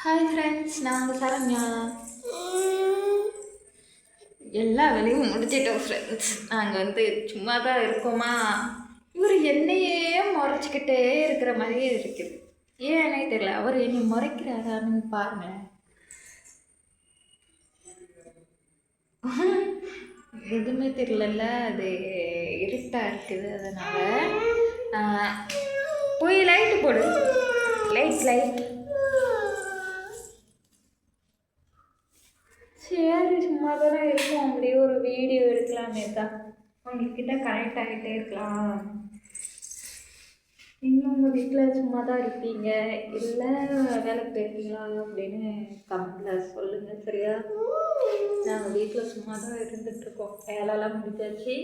Hi friends நாங்கள் சரண்யா. எல்லா வேலையும் முடிச்சிட்டோம் ஃப்ரெண்ட்ஸ் நாங்கள் வந்து சும்மா தான் இருக்கோமா? இவர் என்னையே முறைச்சிக்கிட்டே இருக்கிற மாதிரியே இருக்குது ஏன்னே தெரியல. அவர் என்னை முறைக்கிறாரான்னு பாருங்க எதுவுமே தெரியலல்ல. அது இருட்டாக இருக்குது அதனால். போய் லைட்டு போடு. லைட் லைட் சரி சும்மா தானே இருக்கும். அப்படியே ஒரு வீடியோ எடுக்கலாமே தான் உங்ககிட்ட கனெக்ட் ஆகிட்டே இருக்கலாம். நீங்கள் உங்கள் வீட்டில் சும்மா தான் இருப்பீங்க. இல்லை வேலைக்கு போயிருக்கீங்களா அப்படின்னு கமெண்ட்டில் சொல்லுங்கள் சரியா? நாங்கள் வீட்டில் சும்மா தான் இருந்துகிட்ருக்கோம் வேலைலாம் முடிஞ்சாச்சு.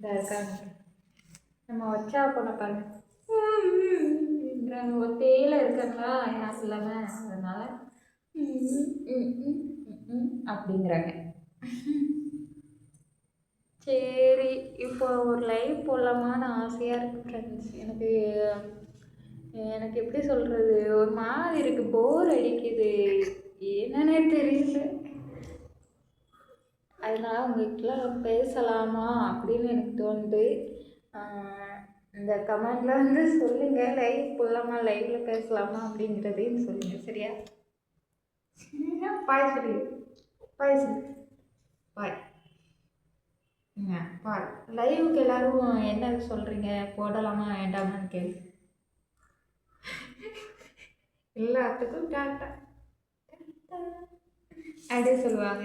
இதாக இருக்காங்க. நம்ம வச்சா போன பாருங்க. ம், ஒத்தையில் இருக்காங்களா? யாரும் இல்லாமல் அதனால் அப்படிங்கிறாங்க. சரி இப்போ ஒரு லைவ் போடலாமான்னு ஆசையாக இருக்குது ஃப்ரெண்ட்ஸ் எனக்கு எனக்கு எப்படி சொல்கிறது ஒரு மாதிரி இருக்குது போர் அடிக்குது. என்னன்னே தெரியல. அதனால் உங்ககிட்டலாம் பேசலாமா அப்படின்னு எனக்கு தோணுது. இந்த கமெண்டில் வந்து சொல்லுங்கள் லைவ் போடலாமா? லைவில் பேசலாமா அப்படிங்கிறதையும் சொல்லுங்கள் சரியா? பாய் சொல்லி பாய் சொல்லி. பாய். பாய் லைவுக்கு எல்லாரும் என்ன சொல்கிறீங்க போடலாமா வேண்டாமான்னு கேள்வி எல்லாத்துக்கும் டாட்டா அப்படியே சொல்லுவாங்க.